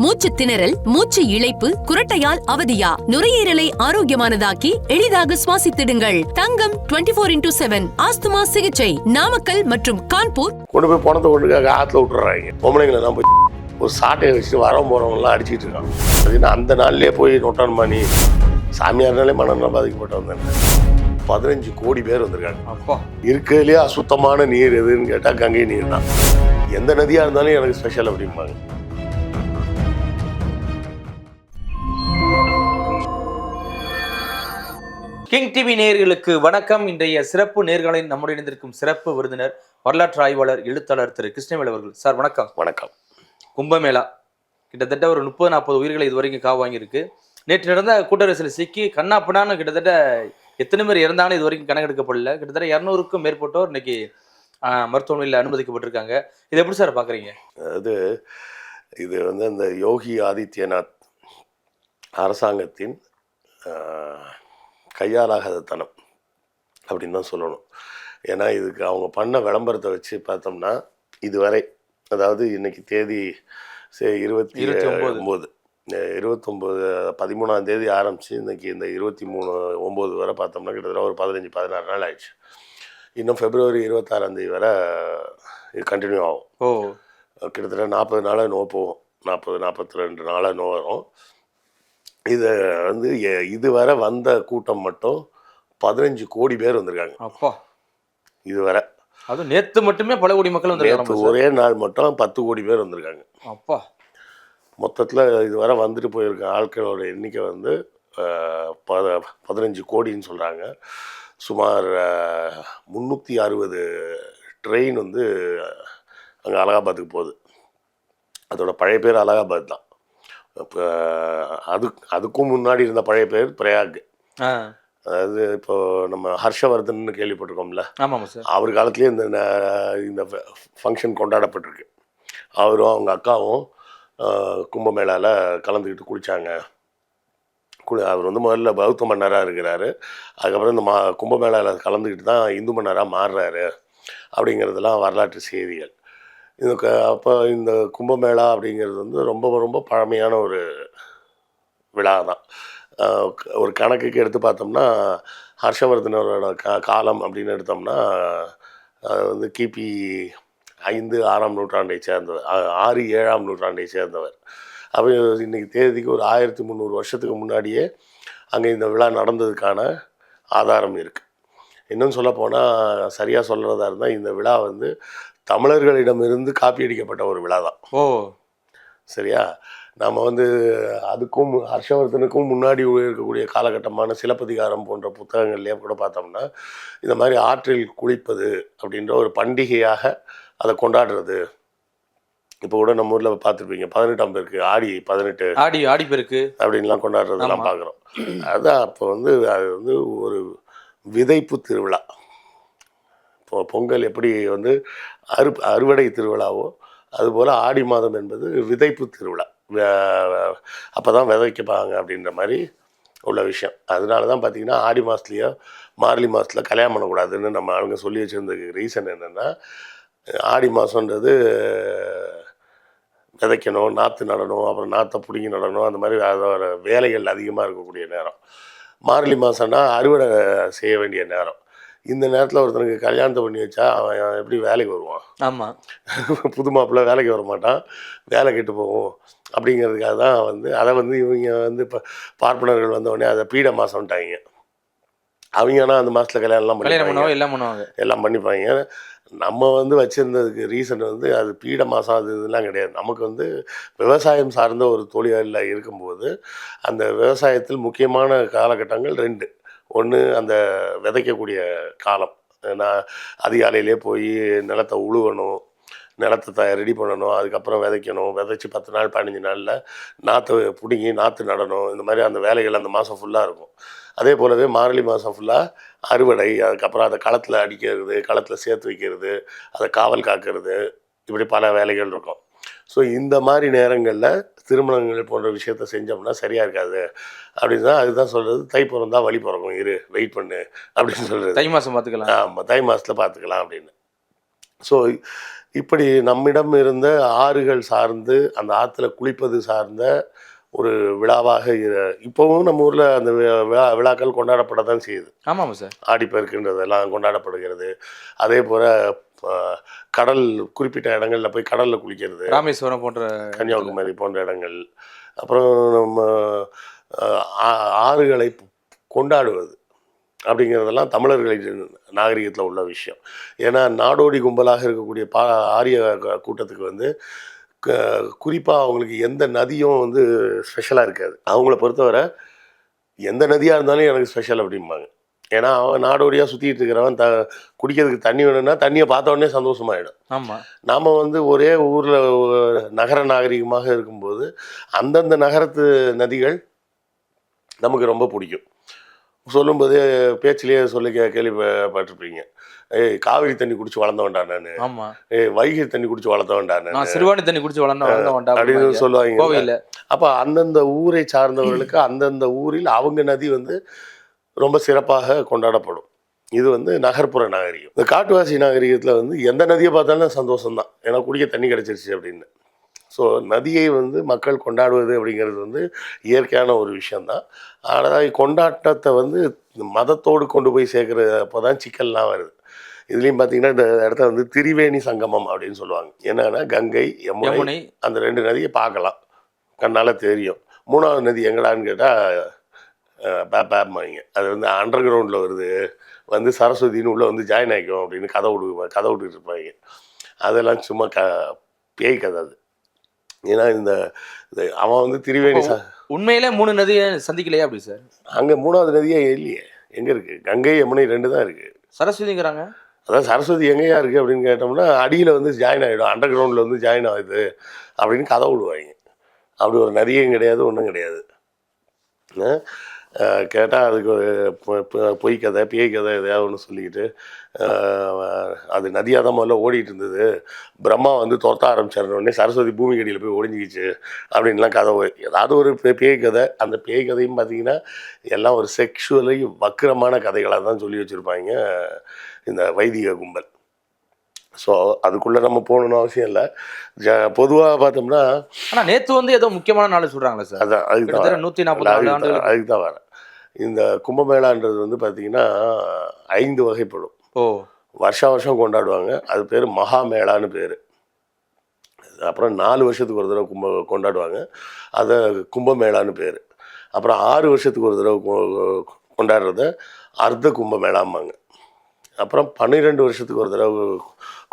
மூச்சு திணறல் மூச்சு இழைப்பு குரட்டையால் அவதியா? நுரையீரலை ஆரோக்கியமானதாக்கி எளிதாக சுவாசித்திடுங்கள். Thangam 24 four into seven asthma சிகிச்சை. நாமக்கல் மற்றும் கான்பூர். கொண்டு போய் பணத்தை கொண்டு ஆற்றுல விட்டுறாங்க. பொம்பளைங்களை போய் ஒரு சாட்டையை வச்சுட்டு வரவன் போகிறவங்களாம் அடிச்சிட்டு இருக்காங்க. அதுன்னா அந்த நாள்லயே போய் நொட்டான் பண்ணி சாமியார்னாலே மனநலம் பாதிக்கப்பட்டு வந்தாங்க பதினஞ்சு கோடி பேர் வந்திருக்காங்க. அப்பா. இருக்கிறதுலேயே அசுத்தமான நீர் எதுன்னு கேட்டால் கங்கை நீர் தான் எந்த நதியாக இருந்தாலும் எனக்கு ஸ்பெஷல் அப்படிம்பாங்க. கிங் டிவி நேயர்களுக்கு வணக்கம். இன்றைய சிறப்பு நேர்காணலில் நம்முடைய இணைந்திருக்கும் சிறப்பு விருந்தினர் வரலாற்று ஆய்வாளர் எழுத்தாளர் திரு கிருஷ்ணவேல் அவர்கள். சார் வணக்கம். வணக்கம். கும்பமேளா. கிட்டத்தட்ட ஒரு முப்பது நாற்பது உயிர்களை இதுவரைக்கும் காவு வாங்கியிருக்கு. நேற்று நடந்த கூட்டரசில் சிக்கி கண்ணாப்பண்ணான்னு கிட்டத்தட்ட எத்தனை பேர் இறந்தாங்கன்னு இது வரைக்கும் கணக்கெடுக்கப்படல. கிட்டத்தட்ட இரநூறுக்கும் மேற்பட்டோர் இன்னைக்கு மருத்துவமனையில் அனுமதிக்கப்பட்டிருக்காங்க. இதை எப்படி சார் பாக்குறீங்க? அதாவது இது வந்து அந்த யோகி ஆதித்யநாத் அரசாங்கத்தின் ஆஹ், கையாலாகாதத்தனம் அப்படின்னு தான் சொல்லணும். ஏன்னா இதுக்கு அவங்க பண்ண விளம்பரத்தை வச்சு பார்த்தோம்னா இதுவரை அதாவது இன்னைக்கு தேதி சே- இருபத்தி. ஒம்பது. இருபத்தொம்போது பதிமூணாம் தேதி ஆரம்பிச்சு இன்னைக்கு இந்த இருபத்தி மூணு ஒம்பது வரை பார்த்தோம்னா கிட்டத்தட்ட ஒரு பதினஞ்சு பதினாறு நாள் ஆயிடுச்சு. இன்னும் பிப்ரவரி இருபத்தாறாம் தேதி வரை இது கண்டினியூ ஆகும். ஓ. கிட்டத்தட்ட நாற்பது நாளாக நோ போகும். நாற்பது நாற்பத்தி ரெண்டு நாளாக நோ வரும். இது வந்து இதுவரை வந்த கூட்டம் மட்டும் பதினஞ்சு கோடி பேர் வந்திருக்காங்க. அப்பா. இதுவரை. அதுவும் நேத்து மட்டுமே பல கோடி மக்கள் நேற்று வந்து ஒரே நாள் மட்டும் பத்து கோடி பேர் வந்திருக்காங்க. அப்பா. மொத்தத்தில் இதுவரை வந்துட்டு போயிருக்க ஆட்களோட எண்ணிக்கை வந்து பத பதினஞ்சு கோடின்னு சொல்கிறாங்க சுமார் முந்நூற்றி அறுபது ட்ரெயின் வந்து அங்கே அலகாபாத்துக்கு போகுது. அதோட பழைய பேர் அலகாபாத் தான். அது அதுக்கும் முன்னாடி இருந்த பழைய பேர் பிரயாக். அதாவது இப்போ நம்ம ஹர்ஷவர்தன் கேள்விப்பட்டிருக்கோம்ல? ஆமாம் சார். அவர் காலத்துலேயே இந்த இந்த ஃபங்க்ஷன் கொண்டாடப்பட்டிருக்கு. அவரும் அவங்க அக்காவும் கும்பமேளாவில் கலந்துக்கிட்டு குளித்தாங்க குளி அவர் வந்து முதல்ல பௌத்த மன்னராக இருக்கிறாரு. அதுக்கப்புறம் இந்த மா கும்பமேளாவில் கலந்துக்கிட்டு தான் இந்து மன்னராக மாறுறாரு. அப்படிங்கிறதெல்லாம் வரலாற்று செய்திகள். இது அப்போ இந்த கும்பமேளா அப்படிங்கிறது வந்து ரொம்ப ரொம்ப பழமையான ஒரு விழா தான் ஒரு கணக்குக்கு எடுத்து பார்த்தோம்னா ஹர்ஷவர்தனரோட கா காலம் அப்படின்னு எடுத்தோம்னா அது வந்து கிபி ஐந்து ஆறாம் நூற்றாண்டை சேர்ந்தவர். ஆறு ஏழாம் நூற்றாண்டை சேர்ந்தவர். அப்போ இன்னைக்கு தேதிக்கு ஒரு ஆயிரத்தி முந்நூறு வருஷத்துக்கு முன்னாடியே அங்கே இந்த விழா நடந்ததுக்கான ஆதாரம் இருக்குது இன்னும் சொல்லப்போனால் சரியாக சொல்கிறதா இருந்தால் இந்த விழா வந்து தமிழர்களிடமிருந்து காப்பி அடிக்கப்பட்ட ஒரு விழா தான் ஓ. சரியா? நம்ம வந்து அதுக்கும் ஹர்ஷவர்தனுக்கும் முன்னாடி இருக்கக்கூடிய காலகட்டமான சிலப்பதிகாரம் போன்ற புத்தகங்கள்லேயே கூட பார்த்தோம்னா இந்த மாதிரி ஆற்றில் குளிப்பது அப்படின்ற ஒரு பண்டிகையாக அதை கொண்டாடுறது. இப்போ கூட நம்ம ஊரில் பார்த்துருப்பீங்க பதினெட்டாம் பேருக்கு ஆடி பதினெட்டு ஆடி ஆடி பெருக்கு. அப்படின்லாம் கொண்டாடுறதெல்லாம். பார்க்குறோம். அதான் அப்போ வந்து அது வந்து ஒரு விதைப்பு திருவிழா. பொங்கல் எப்படி வந்து அறு அறுவடை திருவிழாவோ அதுபோல் ஆடி மாதம் என்பது விதைப்பு திருவிழா. அப்போ தான் விதைக்கப்பாங்க அப்படின்ற மாதிரி உள்ள விஷயம். அதனால தான் பார்த்திங்கன்னா ஆடி மாதத்துலேயோ மார்கழி மாதத்தில் கல்யாணம் பண்ணக்கூடாதுன்னு நம்ம ஆளுங்க சொல்லி வச்சுருந்ததுக்கு ரீசன் என்னென்னா ஆடி மாதன்றது விதைக்கணும் நாற்று நடணும் அப்புறம் நாற்றை பிடுங்கி நடணும் அந்த மாதிரி அதோட வேலைகள் அதிகமாக இருக்கக்கூடிய நேரம். மார்கழி மாதம்னா அறுவடை செய்ய வேண்டிய நேரம். இந்த நேரத்தில் ஒருத்தனுக்கு கல்யாணத்தை பண்ணி வச்சா அவன் எப்படி வேலைக்கு வருவான்? ஆமா. புது மாப்பிள்ளை வேலைக்கு வர மாட்டான். வேலை கெட்டு போகும். அப்படிங்கிறதுக்காக தான் வந்து அதை வந்து இவங்க வந்து இப்போ பார்ப்பனர்கள் வந்த உடனே அதை பீட மாதம்ட்டாங்க அவங்க ஆனால் அந்த மாதத்தில் கல்யாணம்லாம் பண்ணுவாங்க எல்லாம் பண்ணுவாங்க. எல்லாம் பண்ணிப்பாங்க. நம்ம வந்து வச்சுருந்ததுக்கு ரீசன் வந்து அது பீட மாதம் அது இதெல்லாம் கிடையாது. நமக்கு வந்து விவசாயம் சார்ந்த ஒரு தொழிலில் இருக்கும்போது அந்த விவசாயத்தில் முக்கியமான காலகட்டங்கள் ரெண்டு. ஒன்று அந்த விதைக்கக்கூடிய காலம். நான் அதிகாலையிலே போய் நிலத்தை உழுவணும் நிலத்தை த ரெடி பண்ணணும் அதுக்கப்புறம் விதைக்கணும் விதைச்சி பத்து நாள் பதினஞ்சு நாளில் நாற்று பிடுங்கி நாற்று நடணும். இந்த மாதிரி அந்த வேலைகள் அந்த மாதம் ஃபுல்லாக இருக்கும். அதே போலவே மார்கழி மாதம் ஃபுல்லாக அறுவடை அதுக்கப்புறம் அதை களத்தில் அடிக்கிறது களத்தில் சேர்த்து வைக்கிறது அதை காவல் காக்கிறது இப்படி பல வேலைகள் இருக்கும். ஸோ இந்த மாதிரி நேரங்களில் திருமணங்கள் போன்ற விஷயத்த செஞ்சோம்னா சரியாக இருக்காது. அப்படின்னு தான் அதுதான் சொல்கிறது தை பிறந்தா வழி பிறக்கும். இரு வெயிட் பண்ணு அப்படின்னு சொல்கிறது தை மாசம் பாத்துக்கலாம் ஆமாம் தை மாதத்தில் பார்த்துக்கலாம் அப்படின்னு. ஸோ இப்படி நம்மிடம் இருந்த ஆறுகள் சார்ந்து அந்த ஆற்றுல குளிப்பது சார்ந்த ஒரு விழாவாக இரு- இப்போவும் நம்ம ஊரில் அந்த விழா விழாக்கள் கொண்டாடப்பட தான் செய்யுது. ஆமாம் சார். ஆடிப்பெருக்குன்றதெல்லாம் கொண்டாடப்படுகிறது. அதே போல் கடல் குறிப்பிட்ட இடங்களில் போய் கடலில் குளிக்கிறது. ராமேஸ்வரம் போன்ற கன்னியாகுமரி போன்ற இடங்கள். அப்புறம் நம்ம ஆறுகளை கொண்டாடுவது அப்படிங்கிறதெல்லாம் தமிழர்களின் நாகரிகத்தில் உள்ள விஷயம். ஏன்னா நாடோடி கும்பலாக இருக்கக்கூடிய பா ஆரிய கூட்டத்துக்கு வந்து குறிப்பாக அவங்களுக்கு எந்த நதியும் வந்து ஸ்பெஷலாக இருக்காது. அவங்கள பொறுத்தவரை எந்த நதியாக இருந்தாலும் எனக்கு ஸ்பெஷல் அப்படிம்பாங்க. ஏன்னா அவன் நாடோடியாக சுற்றிட்டு இருக்கிறவன் த குடிக்கிறதுக்கு தண்ணி வேணும்னா தண்ணியை பார்த்த உடனே சந்தோஷமாயிடும். ஆமாம் நாம் வந்து ஒரே ஊரில் நகர நாகரிகமாக இருக்கும்போது அந்தந்த நகரத்து நதிகள் நமக்கு ரொம்ப பிடிக்கும். சொல்லும்போதே பேச்சிலேயே சொல்லி கே கேள்விப்பட்டிருப்பீங்க. ஏய் காவிரி தண்ணி குடிச்சு வளர்ந்தவன்டா நான். ஆமாம் ஏய் வைகை தண்ணி குடிச்சு வளர்ந்தவன்டா நான். நான் சிறுவாணி தண்ணி குடிச்சு வளர்ந்த வளர்ந்த வேண்டாம் அப்படின்னு சொல்லுவாங்க. அப்போ அந்தந்த ஊரை சார்ந்தவர்களுக்கு அந்தந்த ஊரில் அவங்க நதி வந்து ரொம்ப சிறப்பாக கொண்டாடப்படும். இது வந்து நகர்ப்புற நாகரிகம். இந்த காட்டுவாசி நாகரிகத்தில் வந்து எந்த நதியை பார்த்தாலும் சந்தோஷம்தான். ஏன்னா குடிக்க தண்ணி கிடச்சிருச்சு அப்படின்னு. ஸோ நதியை வந்து மக்கள் கொண்டாடுவது அப்படிங்கிறது வந்து இயற்கையான ஒரு விஷயந்தான் ஆனால் கொண்டாட்டத்தை வந்து மதத்தோடு கொண்டு போய் சேர்க்குறப்போ தான் சிக்கல்லாம் வருது. இதுலேயும் பார்த்தீங்கன்னா இந்த இடத்த வந்து திரிவேணி சங்கமம் அப்படின்னு சொல்லுவாங்க. என்னன்னா கங்கை யமுனை அந்த ரெண்டு நதியை பார்க்கலாம். கண்ணால் தெரியும். மூணாவது நதி எங்கடான்னு கேட்டால் பேப்பாங்க அது வந்து அண்டர் கிரவுண்டில் வருது. வந்து சரஸ்வதினு உள்ளே வந்து ஜாயின் ஆகிக்கும் அப்படின்னு கதை விடு கதை விட்டுட்டு இருப்பாங்க. அதெல்லாம் சும்மா க பேய் கதை அது. ஏன்னா இந்த அவன் வந்து திரிவேணி ச உண்மையிலே மூணு நதியை சந்திக்கலையா அப்படி சார்? அங்கே மூணாவது நதியே இல்லையே. எங்கே இருக்குது கங்கை யமுனை ரெண்டு தான் இருக்குது சரஸ்வதிங்கிறாங்க? அதான் சரஸ்வதி எங்கேயா இருக்குது அப்படின்னு கேட்டோம்னா அடியில் வந்து ஜாயின் ஆகிடும் அண்டர் கிரவுண்டில் வந்து ஜாயின் ஆகுது அப்படின்னு கதை விடுவாங்க அப்படி ஒரு நதியும் கிடையாது ஒன்றும் கிடையாது. கேட்டால் அதுக்கு ஒரு பொய் கதை பேய் கதை எதையாவது ஒன்று சொல்லிக்கிட்டு அது நதியாக தான் முதல்ல ஓடிட்டு இருந்தது. பிரம்மா வந்து துரத்த ஆரம்பிச்சாருன உடனே சரஸ்வதி பூமி கடியில் போய் ஒடிஞ்சிக்கிச்சு அப்படின்லாம் கதை ஏதாவது ஒரு பே- பேய் கதை. அந்த பேய் கதையும் பார்த்தீங்கன்னா எல்லாம் ஒரு செக்ஷுவலி வக்கிரமான கதைகளாக தான் சொல்லி வச்சுருப்பாங்க இந்த வைதிக கும்பல். ஸோ அதுக்குள்ளே நம்ம போகணுன்னு அவசியம் இல்லை. ஜ பொதுவாக பார்த்தோம்னா ஆனா நேத்து வந்து ஏதோ முக்கியமான நாள் சொல்றாங்களே சார். அதான் அதுக்கு நூத்தி நாற்பது அதுக்கு தான் வரேன். இந்த கும்பமேளான்றது வந்து பார்த்தீங்கன்னா ஐந்து வகைப்படும். ஓ. வருஷா வருஷம் கொண்டாடுவாங்க. அது பேர் மகாமேளான்னு பேர். அப்புறம் நாலு வருஷத்துக்கு ஒரு தடவை கும்ப கொண்டாடுவாங்க. அதை கும்பமேளான்னு பேர். அப்புறம் ஆறு வருஷத்துக்கு ஒரு தடவை கொண்டாடுறத அர்த்த கும்பமேளாம்பாங்க. அப்புறம் பன்னிரெண்டு வருஷத்துக்கு ஒரு தடவை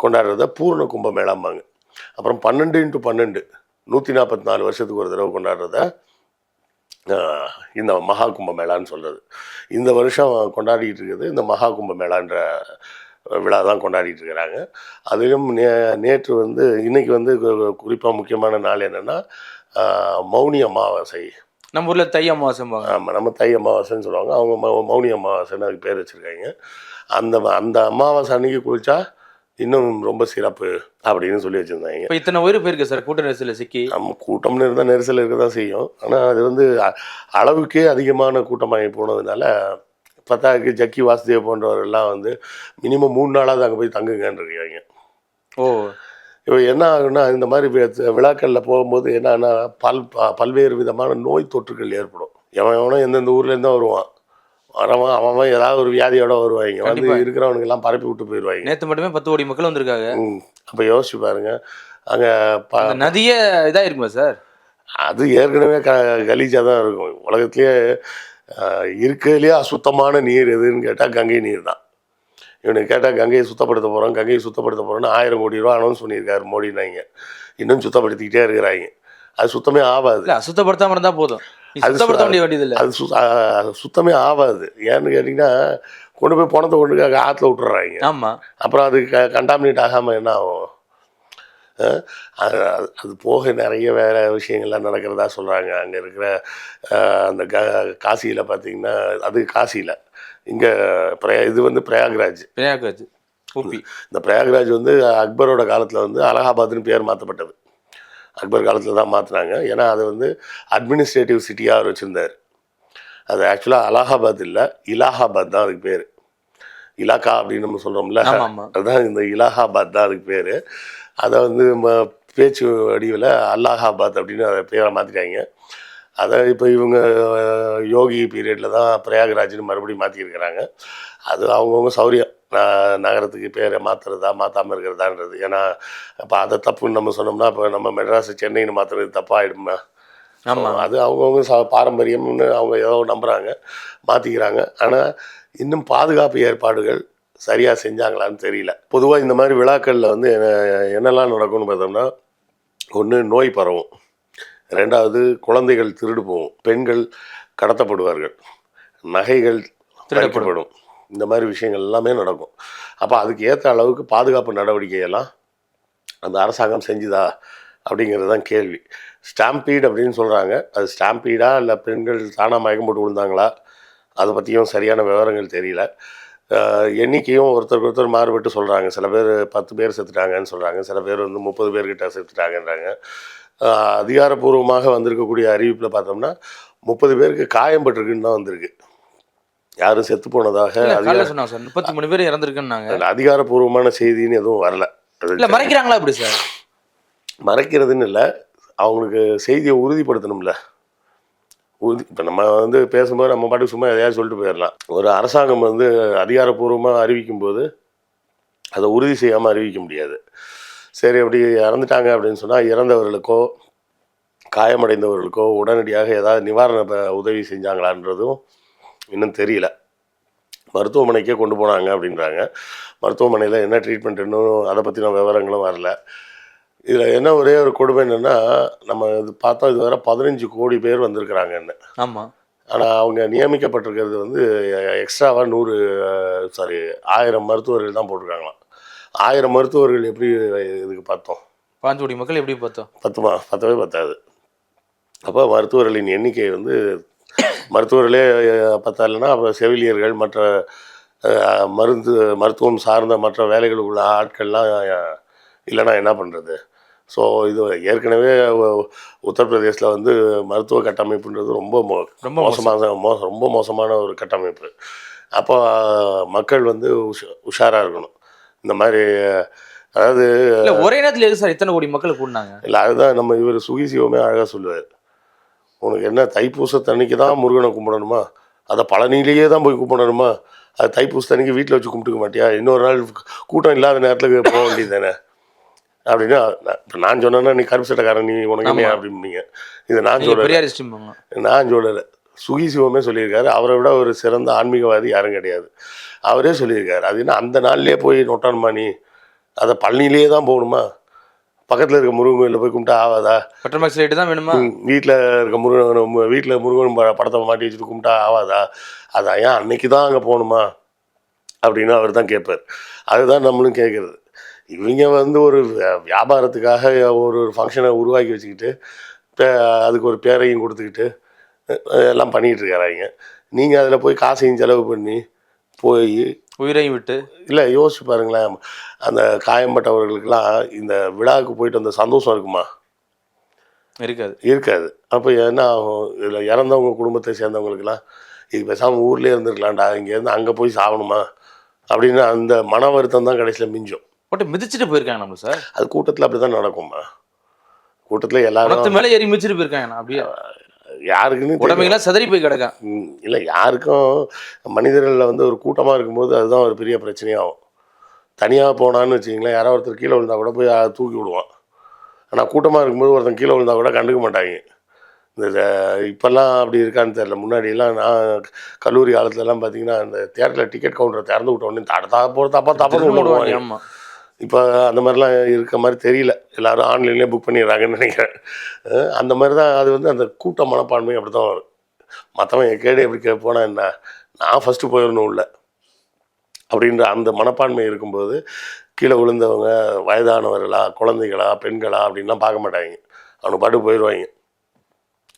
கொண்டாடுறத பூர்ண கும்பமேளாம்பாங்க. அப்புறம் பன்னெண்டு இன்ட்டு பன்னெண்டு நூற்றி நாற்பத்தி நாலு வருஷத்துக்கு ஒரு தடவை கொண்டாடுறத இந்த மகா கும்பமேளான்னு சொல்கிறது இந்த வருஷம் கொண்டாடிட்டு இருக்குது இந்த மகா கும்பமேளான்ற விழா தான் கொண்டாடிட்டு இருக்கிறாங்க. அதிலும் நே நேற்று வந்து இன்னைக்கு வந்து குறிப்பாக முக்கியமான நாள் என்னென்னா மௌனி அமாவாசை. நம்ம ஊர்ல தை அமாவாசைம்பாங்க. ஆமாம் நம்ம தை அமாவாசைன்னு சொல்லுவாங்க. அவங்க மௌனி அமாவாசைன்னு அதுக்கு பேர் வச்சுருக்காங்க. அந்த அந்த அமாவாசை அன்னைக்கு குளிச்சா இன்னும் ரொம்ப சிறப்பு அப்படின்னு சொல்லி வச்சுருந்தாங்க. இப்ப இத்தனை உயிர் போயிருக்கு சார் கூட்ட நெரிசல்ல சிக்கி. நம்ம கூட்டம்னு இருந்தால் நெரிசல் இருக்க தான் செய்யும். ஆனால் அது வந்து அளவுக்கே அதிகமான கூட்டமாகி போனதுனால பத்தாக்கு ஜக்கி வாசுதேவ் போன்றவரெல்லாம் வந்து மினிமம் மூணு நாளாவது அங்கே போய் தங்குங்கன்னு இருக்காங்க. ஓ. இப்போ என்ன ஆகுன்னா இந்த மாதிரி விழாக்களில் போகும்போது என்னன்னா பல் பல்வேறு விதமான நோய் தொற்றுகள் ஏற்படும். எவன் எவனோ எந்தெந்த ஊர்லேருந்து வருவான். வரவன் அவன் ஏதாவது ஒரு வியாதியோட வருவாங்க. வந்து. இருக்கிறவனுக்கு எல்லாம் பரப்பி விட்டு போயிடுவாங்க நேத்து மட்டுமே பத்து கோடி மக்கள் வந்திருக்காங்க. அப்போ யோசிச்சு பாருங்க. அங்கே நதியே இதா இருக்குமா சார்? அது ஏற்கனவே க கலீஜாக தான் இருக்கும் உலகத்திலேயே இருக்கிறதுலேயே அசுத்தமான நீர் எதுன்னு கேட்டால் கங்கை நீர் தான். இவனுக்கு கேட்டால் கங்கையை சுத்தப்படுத்த போகிறோம் கங்கையை சுத்தப்படுத்த போகிறோன்னு ஆயிரம் கோடி ரூபா அனௌன்ஸ் பண்ணியிருக்காரு மோடினாங்க இன்னும் சுத்தப்படுத்திக்கிட்டே இருக்கிறாங்க. அது சுத்தமே ஆகாது. இல்ல அசுத்தப்படுத்தாம இருந்தா போதும். அது சுத்தப்படுத்த முடிய வேண்டியது இல்ல அது ஆஹ், சுத்தமே ஆகாது ஏன்னு கேட்டிங்கன்னா கொண்டு போய் பணத்தை கொண்டு போய் ஆற்றுல விட்டுறாங்க. ஆமா. அப்புறம் அது க கண்டாமினேட் ஆகாமல் என்ன ஆகும்? அது அது- அது போக நிறைய வேற விஷயங்கள்லாம் நடக்கிறதா சொல்கிறாங்க அங்கே இருக்கிற அந்த க காசியில் பார்த்தீங்கன்னா அது காசியில். இங்கே பிரயா இது வந்து பிரயாக்ராஜ். பிரயாகாஜ் ஊபி. இந்த பிரயாக்ராஜ் வந்து அக்பரோட காலத்தில் வந்து அலகாபாத்னு பேர் மாற்றப்பட்டது அக்பர் காலத்தில் தான் மாற்றினாங்க ஏன்னா அது வந்து அட்மினிஸ்ட்ரேட்டிவ் சிட்டியாக அவர் வச்சுருந்தார். அது ஆக்சுவலாக அலகாபாத் இல்லை இலாஹாபாத் தான் அதுக்கு பேர். இலாக்கா அப்படின்னு நம்ம சொல்கிறோம்ல அதுதான் இந்த இலாஹாபாத் தான் அதுக்கு பேர். அதை வந்து பேச்சு வடிவில் அல்லாஹாபாத் அப்படின்னு அதை பேரை மாற்றிட்டாங்க அதை இப்போ இவங்க யோகி பீரியடில் தான் பிரயாகராஜ்னு மறுபடியும் மாற்றிருக்கிறாங்க அது அவங்கவுங்க சௌரியம். நகரத்துக்கு பேரை மாற்றுறதா மாற்றாமல் இருக்கிறதான்றது. ஏன்னா இப்போ அதை தப்புன்னு நம்ம சொன்னோம்னா இப்போ நம்ம மெட்ராஸ் சென்னைன்னு மாற்றுறது தப்பாகிடுமா ஆமா. அது அவங்கவுங்க ச பாரம்பரியம்னு அவங்க ஏதோ நம்புகிறாங்க மாற்றிக்கிறாங்க ஆனால் இன்னும் பாதுகாப்பு ஏற்பாடுகள் சரியாக செஞ்சாங்களான்னு தெரியல. பொதுவாக இந்த மாதிரி விழாக்களில் வந்து என்ன- என்னெல்லாம் நடக்கும்னு பார்த்தோம்னா ஒன்று நோய் பரவும். ரெண்டாவது குழந்தைகள் திருடு போகும் பெண்கள் கடத்தப்படுவார்கள். நகைகள் திருடப்படும். இந்த மாதிரி விஷயங்கள் எல்லாமே நடக்கும். அப்போ அதுக்கு ஏற்ற அளவுக்கு பாதுகாப்பு நடவடிக்கையெல்லாம் அந்த அரசாங்கம் செஞ்சுதா அப்படிங்கிறது தான் கேள்வி. ஸ்டாம்பீட் அப்படின்னு சொல்கிறாங்க அது ஸ்டாம்பீடா இல்லை பெண்கள் தானாக மயக்கம் போட்டு விழுந்தாங்களா? அதை பற்றியும் சரியான விவரங்கள் தெரியல. எண்ணிக்கையும் ஒருத்தருக்கு ஒருத்தர் மாறுபட்டு சொல்கிறாங்க சில பேர் பத்து பேர் செத்துட்டாங்கன்னு சொல்கிறாங்க சில பேர் வந்து முப்பது பேர்கிட்ட செத்துட்டாங்கன்றாங்க. அதிகாரப்பூர்வமாக வந்திருக்கக்கூடிய அறிவிப்பில் பார்த்தோம்னா முப்பது பேருக்கு காயம்பட்டிருக்குன்னு தான் வந்திருக்கு. யாரும் செத்து போனதாக முப்பத்தி மூணு பேர் இறந்துருக்குன்னாங்க. அதிகாரப்பூர்வமான செய்தின்னு எதுவும் வரல. இல்ல மறைக்கிறாங்களா அப்படி சார்? மறைக்கிறதுன்னு இல்லை. அவங்களுக்கு செய்தியை உறுதிப்படுத்தணும்ல. உறுதி இப்போ நம்ம வந்து பேசும்போது நம்ம பாட்டுக்கு சும்மா எதையாவது சொல்லிட்டு போயிடலாம். ஒரு அரசாங்கம் வந்து அதிகாரப்பூர்வமாக அறிவிக்கும் போது அதை உறுதி செய்யாமல் அறிவிக்க முடியாது. சரி அப்படி இறந்துட்டாங்க அப்படின்னு சொன்னால் இறந்தவர்களுக்கோ காயமடைந்தவர்களுக்கோ உடனடியாக ஏதாவது நிவாரண உதவி செஞ்சாங்களான்றதும் இன்னும் தெரியல. மருத்துவமனைக்கே கொண்டு போனாங்க அப்படின்றாங்க. மருத்துவமனையில் என்ன ட்ரீட்மெண்ட் இன்னும் அதை பற்றின விவரங்களும் வரல. இதில் என்ன ஒரே ஒரு கொடுமை என்னென்னா நம்ம இது பார்த்தா இதுவரை பதினஞ்சு கோடி பேர் வந்திருக்கிறாங்கன்னு. ஆமா. ஆனால் அவங்க நியமிக்கப்பட்டிருக்கிறது வந்து எக்ஸ்ட்ராவாக நூறு சாரி ஆயிரம் மருத்துவர்கள் தான் போட்டிருக்காங்களாம். ஆயிரம் மருத்துவர்கள் எப்படி இதுக்கு பார்த்தோம்? பாஞ்சு கோடி மக்கள் எப்படி பார்த்தோம்? பத்துமா? பத்தவே பத்தாது. அப்போ மருத்துவர்களின் எண்ணிக்கை வந்து மருத்துவர்களே பத்தாதுன்னா அப்புறம் செவிலியர்கள் மற்ற மருந்து மருத்துவம் சார்ந்த மற்ற வேலைகள் உள்ள ஆட்கள்லாம் இல்லைன்னா என்ன பண்ணுறது ஸோ இது ஏற்கனவே உத்தரப்பிரதேசில் வந்து மருத்துவ கட்டமைப்புன்றது ரொம்ப மோ ரொம்ப மோசம். மோசமான மோ ரொம்ப மோசமான ஒரு கட்டமைப்பு. அப்போ மக்கள் வந்து உஷ உஷாராக இருக்கணும். இந்த மாதிரி அதாவது ஒரே நேரத்துல எது சார் இத்தனை கோடி மக்கள் கூடினாங்க? இல்லை அதுதான் நம்ம இவர் சுகி சிவமே அழகாக சொல்லுவார். உனக்கு என்ன தைப்பூசத்தன்னைக்கு தான் முருகனை கும்பிடணுமா? அதை பழனியிலேயே தான் போய் கும்பிடணுமா? அது தைப்பூசத்தன்னைக்கு வீட்டில் வச்சு கும்பிட்டுக்க மாட்டியா? இன்னொரு நாள் கூட்டம் இல்லாத நேரத்துக்கு போக வேண்டியது தானே அப்படின்னா நான் சொன்னேன்னா நீ கருப்பு சட்டக்காரன் நீ உனக்கு என்ன ஆமா. அப்படிம்பீங்க. இது நான் ஸ்ட்ரீம் நான் சொல்லலை. சுகி சிவமே சொல்லியிருக்காரு. அவரை விட ஒரு சிறந்த ஆன்மீகவாதி யாரும் கிடையாது. அவரே சொல்லியிருக்காரு. அது என்ன அந்த நாள்லயே போய் நொட்டணுமா நீ அதை பழனியிலேயே தான் போகணுமா? பக்கத்தில் இருக்க முருகன் கோயிலில் போய் கும்பிட்டா ஆகாதா? பெட்ரோமேக்ஸ் லைட் தான் வேணுமா? வீட்டில் இருக்க முருகன் வீட்டில் முருகன் படத்தை மாட்டி வச்சுட்டு கும்பிட்டா ஆகாதா? அது ஏன் அன்னைக்கு தான் அங்கே போகணுமா? அப்படின்னு அவர் தான் கேட்பார். அதுதான் நம்மளும் கேட்குறது. இவங்க வந்து ஒரு வியா- வியாபாரத்துக்காக ஒரு ஒரு ஃபங்க்ஷனை உருவாக்கி வச்சுக்கிட்டு பே- அதுக்கு ஒரு பேரையும் கொடுத்துக்கிட்டு எல்லாம் பண்ணிகிட்டு இருக்கிறாங்க நீங்கள் அதில் போய் காசையும் செலவு பண்ணி போய் உயிரையும் விட்டு? இல்லை யோசிச்சு பாருங்களேன். அந்த காயம்பட்டவர்களுக்கெல்லாம் இந்த விழாவுக்கு போயிட்டு வந்த சந்தோஷம் இருக்குமா? இருக்காது. இருக்காது. அப்போ என்ன ஆகும்? இதில் இறந்தவங்க குடும்பத்தை சேர்ந்தவங்களுக்குலாம் இது பேசாமல் ஊர்லேயே இருந்திருக்கலாம்டா இங்கேருந்து அங்கே போய் சாகணுமா? அப்படின்னு அந்த மன வருத்தம் தான் கடைசியில் மிஞ்சும். போட்டு மிதிச்சிட்டு போயிருக்காங்க நம்ம சார். அது கூட்டத்தில் அப்படி தான் நடக்கும்மா. கூட்டத்தில் எல்லாரும் மேல ஏறி மிதிச்சிட்டு போயிருக்காங்க அப்படியே. யாருக்குன்னு. உடம்புலாம் சிதறி போய் கிடக்கான் ம், இல்லை யாருக்கும் மனிதர்களில் வந்து ஒரு கூட்டமாக இருக்கும்போது அதுதான் ஒரு பெரிய பிரச்சனையாகும். தனியாக போனான்னு வச்சுக்கிங்களேன் யாரோ ஒருத்தர் கீழே விழுந்தா கூட போய் தூக்கி விடுவான். ஆனால் கூட்டமாக இருக்கும்போது ஒருத்தன் கீழே விழுந்தா கூட கண்டுக்க மாட்டாங்க. இந்த இப்பெல்லாம் அப்படி இருக்கான்னு தெரியல. முன்னாடியெல்லாம் நான் கல்லூரி காலத்துலலாம் பார்த்தீங்கன்னா அந்த தேட்டரில் டிக்கெட் கவுண்டரை திறந்து விட்ட உடனே தட தா போகிற தப்பா தப்பா விடுவாங்க. இப்போ அந்த மாதிரிலாம் இருக்க மாதிரி தெரியல. எல்லாரும் ஆன்லைன்லேயே புக் பண்ணிடுறாங்கன்னு நினைக்கிறேன். அந்த மாதிரி தான் அது வந்து அந்த கூட்ட மனப்பான்மை அப்படி தான் வரும் மற்றவன் கேடு எப்படி கே போனால் என்ன? நான் ஃபஸ்ட்டு போயிடணும் இல்லை அப்படின்ற அந்த மனப்பான்மை இருக்கும்போது கீழே விழுந்தவங்க வயதானவர்களா குழந்தைகளா பெண்களா அப்படின்லாம் பார்க்க மாட்டாங்க. அவனுக்கு பாட்டுக்கு போயிடுவாங்க.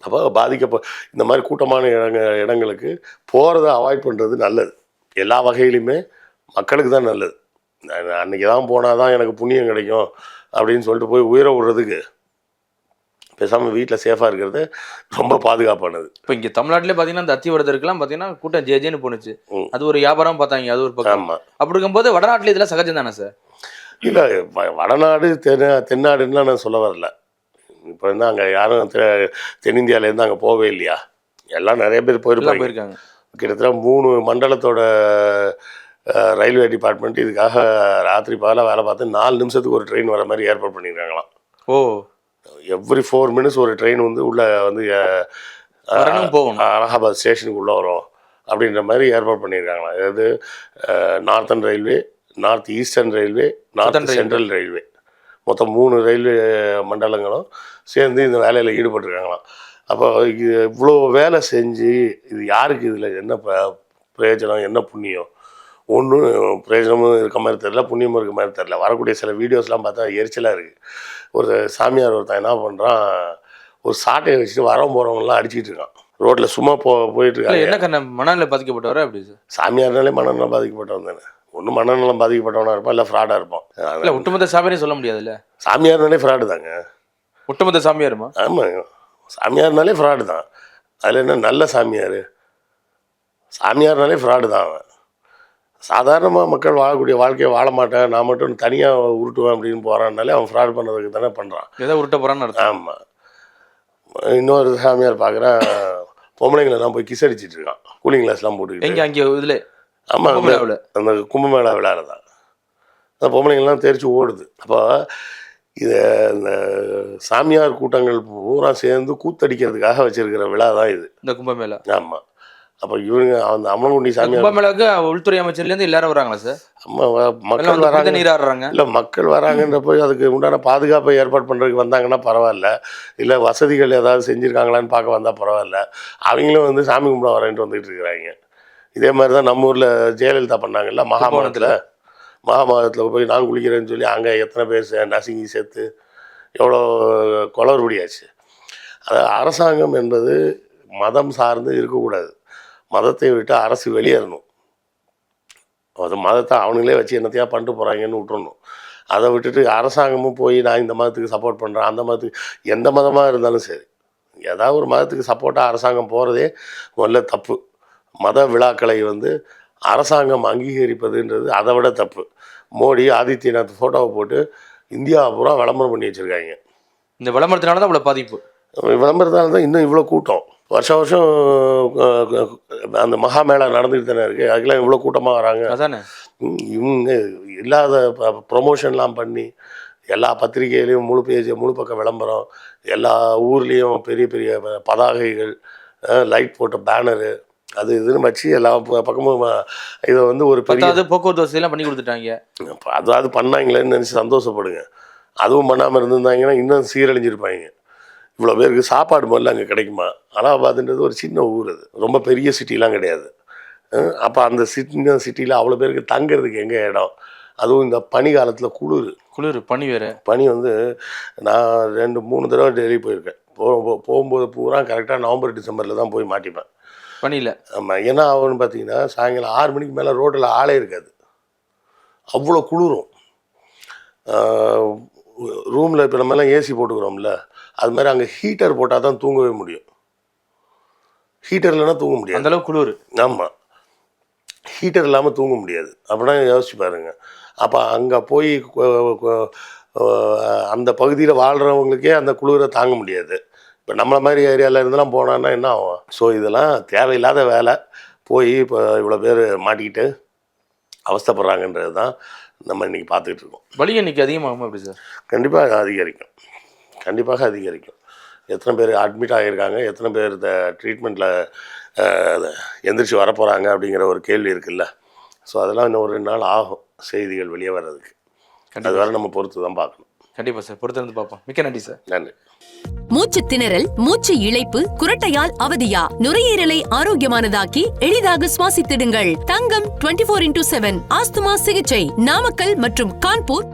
அப்போ பாதிக்கப்ப இந்த மாதிரி கூட்டமான இடங்க இடங்களுக்கு போகிறத அவாய்ட் பண்ணுறது நல்லது. எல்லா வகையிலையுமே மக்களுக்கு தான் நல்லது. அன்னைக்கு தான் போனால் தான் எனக்கு புண்ணியம் கிடைக்கும் அப்படின்னு சொல்லிட்டு போய் உயிரை விடுறதுக்கு பேசாமல் வீட்டில் சேஃபாக இருக்கிறது ரொம்ப பாதுகாப்பானது. இப்போ இங்க தமிழ்நாட்டிலே பாத்தீங்கன்னா இந்த அத்திவரதற்கெல்லாம் பாத்தீங்கன்னா கூட்டம் ஜே ஜேன்னு போணுச்சு. அது ஒரு வியாபாரம் பார்த்தாங்க அது ஒரு பக்கம். ஆமாம் அப்படி இருக்கும்போது வடநாட்டுல இதெல்லாம் சகஜம் தானே சார்? இல்லை வடநாடு தென் தென்னாடுன்னுலாம் நான் சொல்ல வரல. இப்போ வந்து அங்கே யாரும் தென்னிந்தியாவிலேருந்து அங்கே போகவே இல்லையா? எல்லாம் நிறைய பேர் போயிருப்பாங்க. போயிருக்காங்க. கிட்டத்தட்ட மூணு மண்டலத்தோட ரயில்வே டிபார்ட்மெண்ட் இதுக்காக ராத்திரி பகலாக வேலை பார்த்து நாலு நிமிஷத்துக்கு ஒரு ட்ரெயின் வர மாதிரி ஏற்பாடு பண்ணியிருக்காங்களாம். ஓ. எவ்ரி ஃபோர் மினிட்ஸ் ஒரு ட்ரெயின் வந்து உள்ள வந்து போகணும். அலகாபாத் ஸ்டேஷனுக்கு உள்ளே வரும். அப்படின்ற மாதிரி ஏற்பாடு பண்ணியிருக்காங்களாம். அதாவது northern railway north eastern railway north. Central railway. மொத்தம் மூணு ரயில்வே மண்டலங்களும் சேர்ந்து இந்த வேலையில் ஈடுபட்டிருக்காங்களாம். அப்போ இது இவ்வளோ வேலை செஞ்சு இது யாருக்கு இதில் என்ன ப- பிரயோஜனம் என்ன புண்ணியம்? ஒன்றும் பிரயோஜனமும் இருக்க மாதிரி தெரில புண்ணியமும் இருக்க மாதிரி தெரில வரக்கூடிய சில வீடியோஸ்லாம் பார்த்தா எரிச்சலாக இருக்குது ஒரு சாமியார் ஒருத்தன் என்ன பண்ணுறான் ஒரு சாட்டையை வச்சுட்டு வரவங்க போகிறவங்களாம் அடிச்சிட்டு இருக்கான். ரோட்டில் சும்மா போ போயிட்டு இருக்காங்க என்ன கண்ண மனநிலை பாதிக்கப்பட்டவரா அப்படி சார்? சாமியார்னாலே மனநலம் பாதிக்கப்பட்டவன் தானே. ஒன்று மனநலம் பாதிக்கப்பட்டவனா இருப்பான் இல்லை ஃப்ராடாக இருப்பான். இல்ல ஒட்டுமொத்த சாமியாரையும் சொல்ல முடியாதுல்ல? சாமியார்னாலே ஃப்ராடு தாங்க. ஒட்டுமொத்த சாமியாருமா? ஆமாம் சாமியார்னாலே ஃப்ராடு தான். அதில் என்ன நல்ல சாமியார்? சாமியார்னாலே ஃப்ராடு தான் அவன். சாதாரணமாக மக்கள் வாழக்கூடிய வாழ்க்கையை வாழ மாட்டேன் நான் மட்டும் தனியாக உருட்டுவேன் அப்படின்னு போகிறான்னாலே அவன் ஃப்ராட் பண்ணுறதுக்கு தானே பண்ணுறான் ஏதோ உருட்ட அர்த்தம். ஆமாம் இன்னொரு சாமியார் பார்க்குறேன் பொம்பளைங்களெல்லாம் போய் கிஸ் அடிச்சிட்டு இருக்கான். கூலிங் கிளாஸ்லாம் எங்க போட்டுக்கிட்டு. அங்க இதுல? ஆமாம். அந்த கும்பமேளா விழால தான். அந்த பொம்பளைங்கள்லாம் தெரிச்சு ஓடுது. அப்போ இதை இந்த சாமியார் கூட்டங்கள் பூரா சேர்ந்து கூத்தடிக்கிறதுக்காக வச்சிருக்கிற விழா தான் இது. இந்த கும்பமேளா? ஆமாம் அப்போ இவங்க அந்த அம்மன்குண்டி சாமியார் கும்பமேளாவுக்கு உள்துறை அமைச்சர்ல இருந்து எல்லாரும் வராங்களா சார்? மக்கள் வராங்க. நீராடுறாங்க. இல்லை மக்கள் வராங்கன்றப்போ அதுக்கு உண்டான பாதுகாப்பை ஏற்பாடு பண்ணுறதுக்கு வந்தாங்கன்னா பரவாயில்ல. இல்லை வசதிகள் ஏதாவது செஞ்சுருக்காங்களான்னு பார்க்க வந்தால் பரவாயில்ல. அவங்களும் வந்து சாமி கும்பிட வரேன்ட்டு வந்துட்டு இருக்கிறாங்க. இதே மாதிரி தான் நம்ம ஊரில் ஜெயலலிதா பண்ணாங்கல்ல மகாமகத்தில். மகாமகத்தில் போய் நான் குளிக்கிறேன்னு சொல்லி அங்கே எத்தனை பேர் நசுங்கி செத்து எவ்வளோ குளறுபடியாச்சு. அதாவது அரசாங்கம் என்பது மதம் சார்ந்து இருக்கக்கூடாது. மதத்தை விட்டு அரசு வெளியேறணும். அது மதத்தை அவனுங்களே வச்சு என்னத்தையா பண்ணிட்டு போகிறாங்கன்னு விட்டுறணும். அதை விட்டுட்டு அரசாங்கமும் போய் நான் இந்த மதத்துக்கு சப்போர்ட் பண்ணுறேன் அந்த மதத்துக்கு எந்த மதமாக இருந்தாலும் சரி. ஏதாவது ஒரு மதத்துக்கு சப்போர்ட்டாக அரசாங்கம் போகிறதே முதல்ல தப்பு. மத விழாக்களை வந்து அரசாங்கம் அங்கீகரிப்பதுன்றது அதை விட தப்பு. மோடி ஆதித்யநாத் ஃபோட்டோவை போட்டு இந்தியா பூரா விளம்பரம் பண்ணி வச்சுருக்காங்க. இந்த விளம்பரத்தினால தான் இவ்வளவு பாதிப்பு. விளம்பரத்தால தான் இன்னும் இவ்வளோ கூட்டம். வருஷம் வருஷம் அந்த மகா மேளா நடந்துக்கிட்டு தானே இருக்குது அதுக்கெல்லாம் இவ்வளோ கூட்டமாக வராங்க. அதானே? ம், இவங்க இல்லாத ப்ரொமோஷன்லாம் பண்ணி எல்லா பத்திரிகையிலையும் முழு பேஜ் முழு பக்க விளம்பரம் எல்லா ஊர்லேயும் பெரிய பெரிய பதாகைகள் லைட் போட்ட பேனரு அது இதுன்னு வச்சு எல்லா பக்கமும் இதை வந்து ஒரு பெரிய போக்குவரத்து வசதி எல்லாம் பண்ணி கொடுத்துட்டாங்க. அதாவது பண்ணாங்களேன்னு நினச்சி சந்தோஷப்படுங்க. அதுவும் பண்ணாமல் இருந்திருந்தாங்கன்னா இன்னும் சீரழிஞ்சிருப்பாங்க. இவ்வளோ பேருக்கு சாப்பாடு முதல்ல அங்கே கிடைக்குமா? அலகாபாத்ன்றது ஒரு சின்ன ஊர் அது. ரொம்ப பெரிய சிட்டிலாம் கிடையாது. அப்போ அந்த சின்ன சிட்டியில் அவ்வளோ பேருக்கு தங்குறதுக்கு எங்கே இடம்? அதுவும் இந்த பனி காலத்தில் குளிர். குளிர் பனி வேற. பனி வந்து நான் ரெண்டு மூணு தடவை டெல்லி போயிருக்கேன். போ போகும்போது பூரா கரெக்டாக நவம்பர் டிசம்பரில் தான் போய் மாட்டிப்பேன். பனியில. ஆமாம் என்ன ஆகும்னு பார்த்தீங்கன்னா சாயங்காலம் ஆறு மணிக்கு மேலே ரோட்டில் ஆளே இருக்காது. அவ்வளோ குளிரும். ரூமில் இப்போ நம்மலாம் ஏசி போட்டுக்கிறோம்ல. அது மாதிரி அங்கே ஹீட்டர் போட்டால் தான் தூங்கவே முடியும். ஹீட்டர் இல்லைன்னா தூங்க முடியாது. அந்த அளவுக்கு குளிர். ஆமாம் ஹீட்டர் இல்லாமல் தூங்க முடியாது. அப்படின்னா யோசிச்சு பாருங்க. அப்போ அங்கே போய் அந்த பகுதியில் வாழ்கிறவங்களுக்கே அந்த குளிரை தாங்க முடியாது. இப்போ நம்மள மாதிரி ஏரியாவில் இருந்தெல்லாம் போனான்னா என்ன ஆகும்? ஸோ இதெல்லாம் தேவையில்லாத வேலை. போய் இப்போ இவ்வளோ பேர் மாட்டிக்கிட்டு அவஸ்தைப்படுறாங்கன்றது தான் நம்ம இன்றைக்கி பார்த்துக்கிட்டு இருக்கோம். வலி எண்ணிக்கை அதிகமாகுமா எப்படி சார்? கண்டிப்பாக அதிகரிக்கும். கண்டிப்பாக அதிகரிக்கும். எத்தனை பேர் அட்மிட் ஆகியிருக்காங்க எத்தனை பேர் இந்த ட்ரீட்மெண்ட்டில் எந்திரிச்சு வரப்போகிறாங்க அப்படிங்கிற ஒரு கேள்வி இருக்குல்ல. ஸோ அதெல்லாம் இன்னும் ஒரு ரெண்டு நாள் ஆகும் செய்திகள் வெளியே வர்றதுக்கு. அது வரை நம்ம பொறுத்து தான் பார்க்கணும். கண்டிப்பா சார். பொறுத்திருந்து பார்ப்போம். மிக்க நன்றி சார். நன்றி. மூச்சு திணறல் மூச்சு இழைப்பு குரட்டையால் அவதியா நுரையீரலை ஆரோக்கியமானதாக்கி எளிதாக சுவாசித்திடுங்கள். தங்கம் 24 இன்டூ செவன் ஆஸ்துமா சிகிச்சை நாமக்கல் மற்றும் கான்பூர்